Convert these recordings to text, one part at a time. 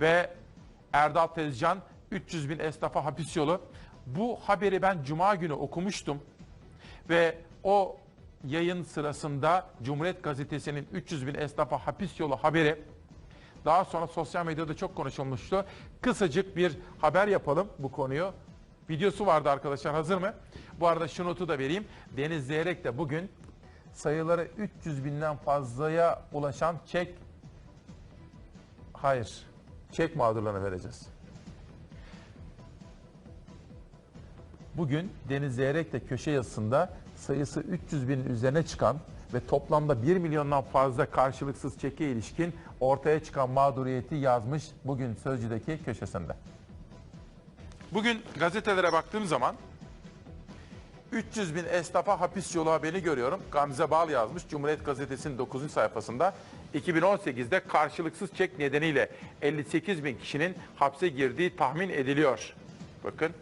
ve Erdal Tezcan 300 bin esnafa hapis yolu. Bu haberi ben cuma günü okumuştum ve o yayın sırasında Cumhuriyet Gazetesi'nin 300 bin esnafa hapis yolu haberi daha sonra sosyal medyada çok konuşulmuştu. Kısacık bir haber yapalım bu konuyu. Videosu vardı arkadaşlar hazır mı? Bu arada şu notu da vereyim. Deniz Zeyrek de bugün sayıları 300 binden fazlaya ulaşan çek hayır çek mağdurlarına vereceğiz. Bugün Deniz Zeyrek de köşe yazısında sayısı 300 binin üzerine çıkan ve toplamda 1 milyondan fazla karşılıksız çeke ilişkin ortaya çıkan mağduriyeti yazmış bugün Sözcü'deki köşesinde. Bugün gazetelere baktığım zaman 300 bin esnafa hapis yolu haberini görüyorum. Gamze Bal yazmış Cumhuriyet Gazetesi'nin 9. sayfasında. 2018'de karşılıksız çek nedeniyle 58 bin kişinin hapse girdiği tahmin ediliyor. Bakın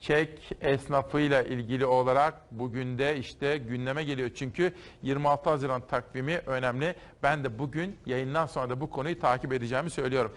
çek esnafıyla ilgili olarak bugün de işte gündeme geliyor. Çünkü 26 Haziran takvimi önemli. Ben de bugün yayından sonra da bu konuyu takip edeceğimi söylüyorum.